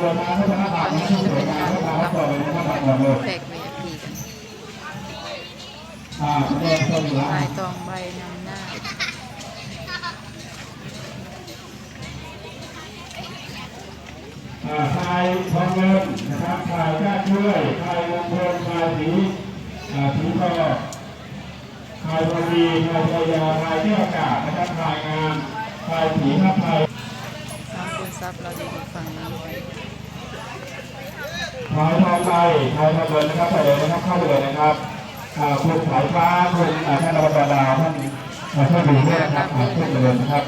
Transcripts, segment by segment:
ตัวทางพัฒนาการที่สวยงามพัฒนาต่อเลยนะครับต่อเลยแขก VIP กันอ่าแสดงตัวอยู่แล้วลายตองใบนำหน้าอ่าทายทองเงินนะครับทายก้าช่วยทายมงคลทายสีอ่าสีทองทายบดีทายชายาทายเที่ยอากาศนะครับทายงานทายสีครับทายน้องคุณทรัพย์เราจะอยู่ฝั่งนี้ ทายทองใบทายทองเงินนะครับไปเลยนะครับเข้าไปเลยนะครับคุณสายฟ้าคุณอ่าท่านอบตดาวท่านอ่าท่านดูด้วยนะครับอ่าขึ้นไปเลยนะครับ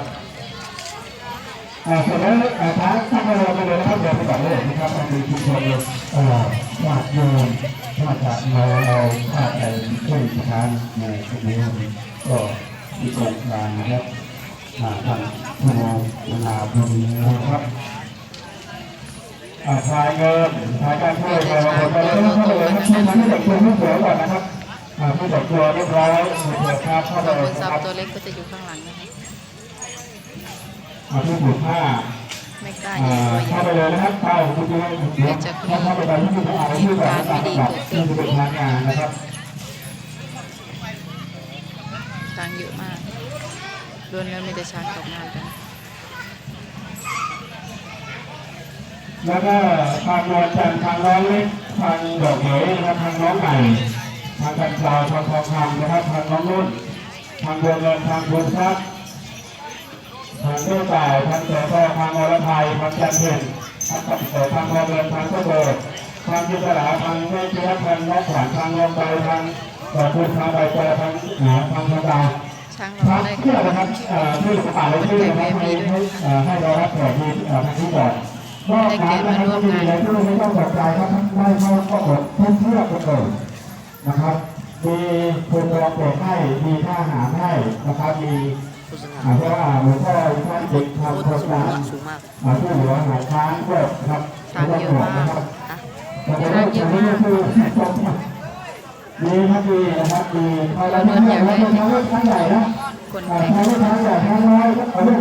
อ่เสร็จแล้วอ่าทางท่านเราไปเลยนะครับเดี๋ยวไปก่อเลยนะครับทางดูชุมชนเอ่อญาติโยมถ้าจะมาเราถ้าไปช่วยประธานในตรงนี้ก็มีโครงการนะครับอ่าทางพมนาพมนะครับ อ่าทายเงินทายการช่วยเราคนไปแล้วเข้าไปเลยนะครับที่มันไม่เด็กตัวไม่สวยก่อนนะครับอ่าผู้เด็กตัวเรียบร้อยเสร็จครับเข้าไปเลยครับตัวเล็กก็จะอยู่ข้างหลังนะคะอ่าผู้ผูกผ้าไม่กล้าอ่ายิงตัวใหญ่เข้าไปเลยนะครับเข้าคุณจะเดี๋ยวเข้าไปตอนที่คุณอ่านชื่อก่อนนะครับที่จะเป็นทางงานนะครับช้างเยอะมากล้วนแล้วมีแต่ช้างตกงานกัน แล้วก็ทางนวลจันทร์ทางน้องเล็กทางดอกเหมยนะครับทางน้องใหม่ทางกันปลาทางทองคำนะครับทางน้องนุ่นทางดวงเงินทางบุญทรัพย์ทางเจ้าจ่ายทางเสือทอทางอรไทยทางจันทร์เพ็ญทางตัดเสือทางพอเงินทางเจ้าโบทางจิตราทางไม่เชื่อทางนกขวัญทางลมไปทางต่อคุณทางใบเตยทางหาทางพระดาช้างทาเรางได้เชื่อนะครับเอ่อที่ประกาศรายชื่อนะครับให้ให้เอ่อให้เรารับแขกที่เอ่อทางที่ก่อน นอกจากนั้นนะครับมีรายชื่อไม่ต้องตกใจครับท่านได้เข้าก็หมดทุกเชื่อกันเลยนะครับมีคุณรองเปิดให้มีท่าหารให้นะครับมีผู้สอ่าเพราะว่าหลวงพ่อท่านเด็กโคทำโครตรงสูการงสูงมากอ่าช่วยเหลือหายช้างก็ครับช้างเยอะมากนะครับอะแต่ในเรื่องนี้ก็คือมีครับมีนะครับมีพอเราทำใหญ่แล้วทำเรื่องช้างใหญ่นะคนอ่าแต่งทำเรื่องช้างใหญ่ช้างน้อยเอาเรื่อง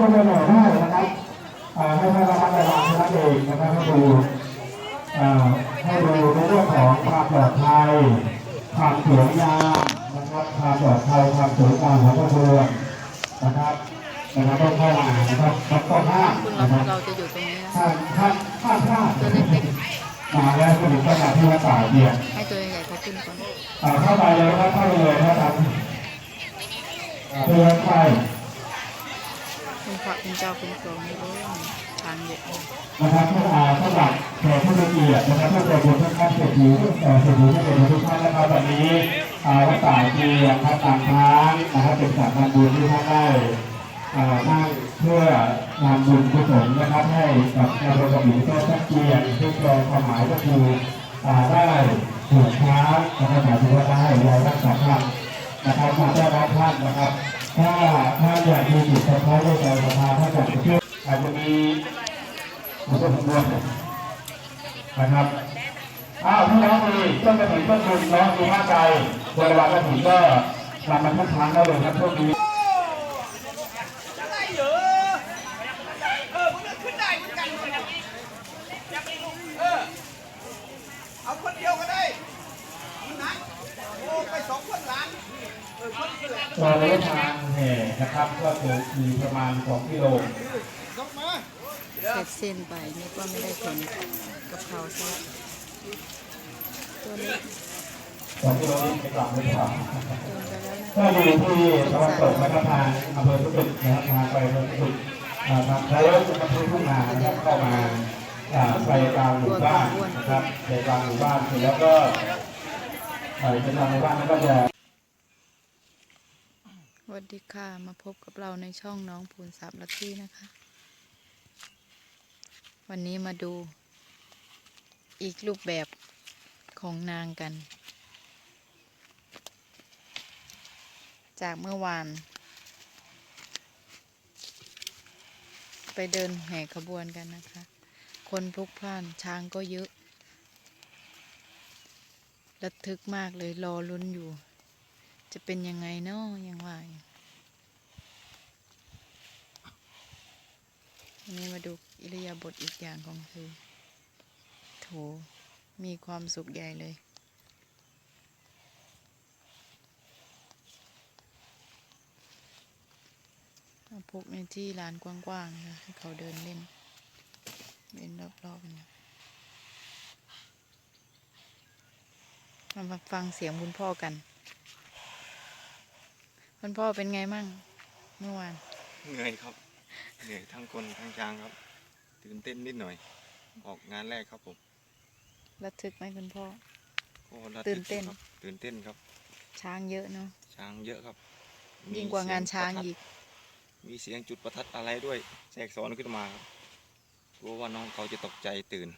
มาแล้วก็ถึงขนาดที่ว่าสายเดียวๆให้ตัวใหญ่ๆเขาขึ้นก่อนอ่าเข้าไปเลยครับเข้าไปเลยนะครับอ่าเพื่อนไปคุณพระคุณเจ้าคุณครองไม่รู้ช้างเยอะมากนะครับท่านอาท่านหลักแขกผู้มีเกียรตินะครับท่านเจ้าคุณท่านข้าเศรษฐีเอ่อเศรษฐีท่านเป็นทุกท่านนะครับวันนี้อ่าวัดสายเกียรติครับต่างช้างนะครับเป็นสถานบุญที่ท่านได้อ่านั่ง เพื่องานบุญกุศลนะครับให้กับนายกบินก็ทักเกียรติที่แปลความหมายก็คือได้ถูกช้านะครับหมายถึงว่าได้เรารักษาท่านนะครับมาได้รับท่านนะครับ ถ้าถ้าอยากมีจิตศรัทธาในใจศรัทธาถ้าอยากจะเชื่ออาจจะมีอุปสมบทนะครับอ้าวพี่น้องมีต้นกระถิ่นต้นบุญน้องมีห้าใจบริวารกระถิ่นก็นำมาทุกครั้งได้เลยครับช่วงนี้ ได้เหรอเออมันก็ขึ้นได้เหมือนกันเลยนะอย่าไปลุกเออ เอาคนเดียวก็ได้มันหนัก โอ้ไปสองคนหลานเออคนเดียวตัวระยะทางแห่นะครับ ก็คือมีประมาณ 2 กิโลต้องมาเสร็จสิ้นไปนี่ก็ไม่ได้ผลกับเขาใช่ไหมตัวเล็ก2กิโลนี้ไปกลับหรือเปล่าจนไปแล้วนะก็อยู่ที่ตะวันตกนะครับทางอำเภอทุกตึกนะครับทางไปอำเภอทุกตึกอ่าทางแล้วจะมาทุ่งนานะครับเข้ามาอ่าไปกลางหมู่บ้านนะครับไปกลางหมู่บ้านเสร็จแล้วก็ ไปกลางหมู่บ้านแล้วก็จะสวัสดีค่ะ มาพบกับเราในช่องน้องภูนสามลักกี้นะคะ วันนี้มาดู อีกรูปแบบของนางกัน จากเมื่อวาน ไปเดินแห่ขบวนกันนะคะ คนพลุกพล่านช้างก็เยอะ ระทึกมากเลยรอลุ้นอยู่ จะเป็นยังไงเนาะยังว่าอันนี้มาดูอิริยาบถอีกอย่างของเธอโถมีความสุขใหญ่เลยเอาพกในที่ลานกว้างๆนะให้เขาเดินเล่น เล่นรอบๆนะ เรามาฟังเสียงคุณพ่อกัน คุณพ่อเป็นไงมั่งเมื่อวาน เหนื่อยครับ เหนื่อยทั้งคนทั้งช้างครับ ตื่นเต้นนิดหน่อย ออกงานแรกครับผมระทึกไหมคุณพ่อก็ระทึกตื่นเต้น ครับตื่นเต้นครับ ช้างเยอะเนาะ ช้างเยอะครับมียิ่งกว่างานช้างเสียอีกประทัดมีเสียงจุดประทัดอะไรด้วยแทรกซ้อนขึ้นมาครับกลัวว่าน้องเขาจะตกใจตื่น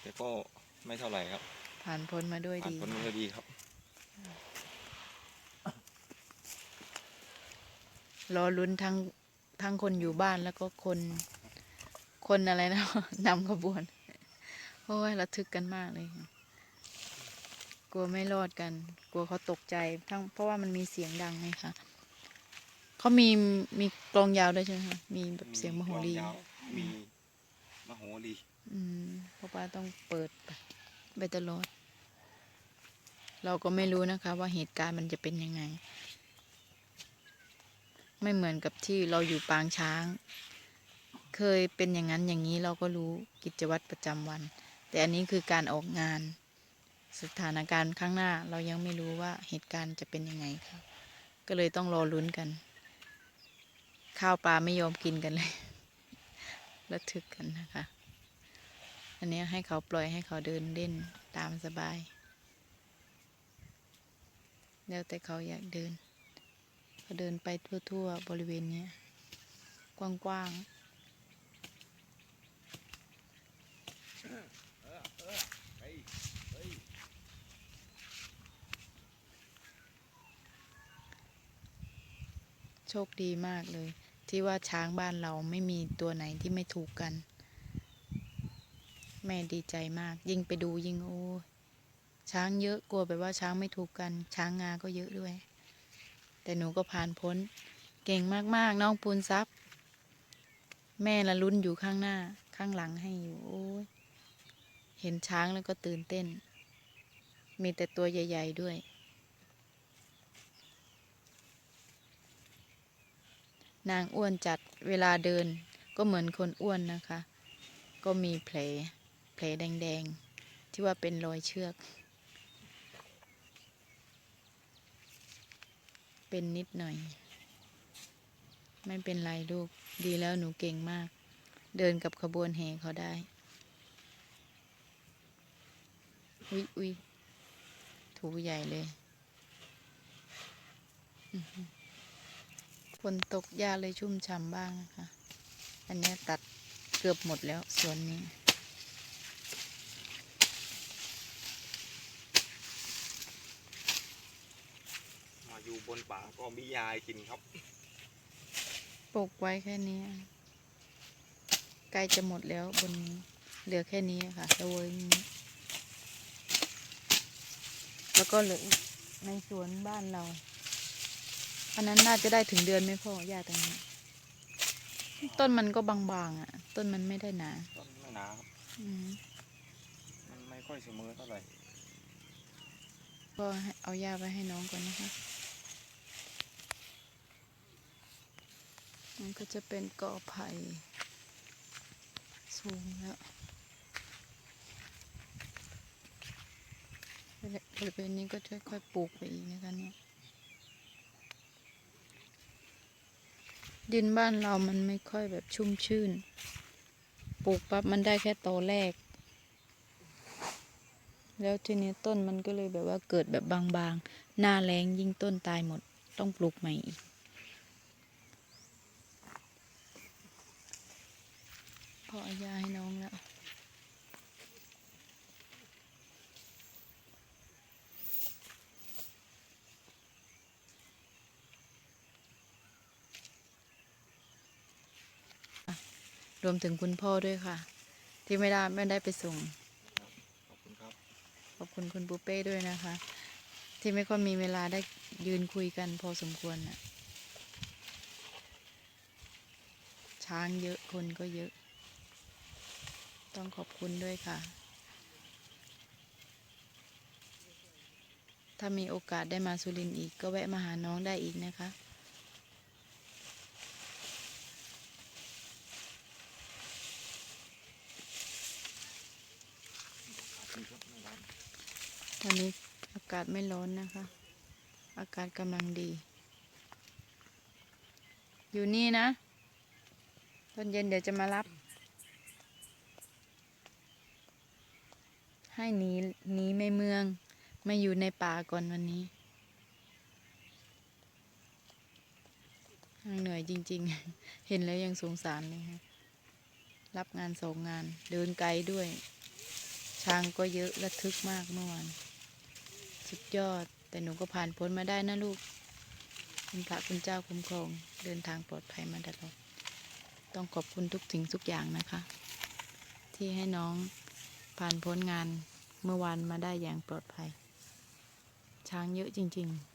แต่ก็ไม่เท่าไหร่ครับ ผ่านพ้นมาด้วยผ่านดี พ้นมาด้วยดีครับ รอลุ้นทั้งทั้งคนอยู่บ้านแล้วก็คน คนอะไรนะ นำขบวน โอ้ยระทึกกันมากเลย กลัวไม่รอดกัน กลัวเขาตกใจ ทั้งเพราะว่ามันมีเสียงดังไงคะเขามีมีกลองยาวด้วยใช่ไหมคะมีแบบเสียงมโหรีกลองยาวมีมโหรี อืมเพราะว่าต้องเปิดไปตลอด เราก็ไม่รู้นะคะว่าเหตุการณ์มันจะเป็นยังไง ไม่เหมือนกับที่เราอยู่ปางช้าง เคยเป็นอย่างนั้นอย่างนี้เราก็รู้กิจวัตรประจำวัน แต่อันนี้คือการออกงาน สถานการณ์ข้างหน้าเรายังไม่รู้ว่าเหตุการณ์จะเป็นยังไงครับก็เลยต้องรอลุ้นกัน ข้าวปลาไม่ยอมกินกันเลยระทึกกันนะคะ อันนี้ให้เขาปล่อยให้เขาเดินเล่นตามสบาย แล้วแต่เขาอยากเดินเขาเดินไปทั่วๆ บริเวณนี้กว้างๆโชคดีมากเลย ที่ว่าช้างบ้านเราไม่มีตัวไหนที่ไม่ถูกกัน แม่ดีใจมาก ยิ่งไปดูยิ่งโอ้ ช้างเยอะกลัวแบบว่าช้างไม่ถูกกัน ช้างงาก็เยอะด้วย แต่หนูก็ผ่านพ้น เก่งมากๆ น้องปูนซับแม่ละลุ้นอยู่ข้างหน้าข้างหลังให้อยู่โอ้ยเห็นช้างแล้วก็ตื่นเต้น มีแต่ตัวใหญ่ ๆ ด้วย นางอ้วนจัดเวลาเดินก็เหมือนคนอ้วนนะคะ ก็มีแผลแผลแดง ๆ ที่ว่าเป็นรอยเชือก เป็นนิดหน่อย ไม่เป็นไรลูก ดีแล้วหนูเก่งมาก เดินกับขบวนแห่เขาได้ อุ๊ยอุ๊ยถูใหญ่เลย ฝนตกหญ้าเลยชุ่มฉ่ำบ้างนะคะ อันนี้ตัดเกือบหมดแล้วสวนนี้ อยู่บนป่าก็มียายกินครับ ปลูกไว้แค่นี้ ใกล้จะหมดแล้วบนนี้เหลือแค่นี้ค่ะตะเวยนี้แล้วก็เหลืออีกในสวนบ้านเราอันนั้นน่าจะได้ถึงเดือนไหม่พ่อหญ้าตรงนี้ ต้นมันก็บางๆอะ ต้นมันไม่ได้หนาต้นไม่หนาครับอืมมันไม่ค่อยเสมอเท่าไหร่ก็ให้เอาหญ้าไปให้น้องก่อนนะคะ มันก็จะเป็นกอไผ่สูงแล้วบริเวณนี้ก็ค่อยๆปลูกไปอีกนะคะเนี่ยดินบ้านเรามันไม่ค่อยแบบชุ่มชื่น ปลูกปั๊บมันได้แค่โตอแรก แล้วทีนี้ต้นมันก็เลยแบบว่าเกิดแบบบางๆ หน้าแรงยิ่งต้นตายหมดต้องปลูกใหม่อีก พอเอายาให้น้องแล้ว รวมถึงคุณพ่อด้วยค่ะ ที่ไม่ได้ไม่ได้ไปส่ง ขอบคุณครับ ขอบคุณคุณปูเป้ด้วยนะคะ ที่ไม่ค่อยมีเวลาได้ยืนคุยกันพอสมควรน่ะช้างเยอะคนก็เยอะ ต้องขอบคุณด้วยค่ะ ถ้ามีโอกาสได้มาสุรินทร์อีกก็แวะมาหาน้องได้อีกนะคะ ตอนนี้อากาศไม่ร้อนนะคะ อากาศกำลังดี อยู่นี่นะ ตอนเย็นเดี๋ยวจะมารับ ให้หนีหนีไม่เมืองไม่อยู่ในป่าก่อนวันนี้ยังเหนื่อยจริง ๆ เห็นแล้วยังสงสารเลยค่ะรับงานสองงาน เดินไกลด้วย ช้างก็เยอะระทึกมากเมื่อวานสุดยอด แต่หนูก็ผ่านพ้นมาได้นะลูกคุณพระคุณเจ้าคุ้มครองเดินทางปลอดภัยมาตลอด ต้องขอบคุณทุกสิ่งทุกอย่างนะคะ ที่ให้น้อง ผ่านพ้นงานเมื่อวานมาได้อย่างปลอดภัย ช้างเยอะจริง ๆ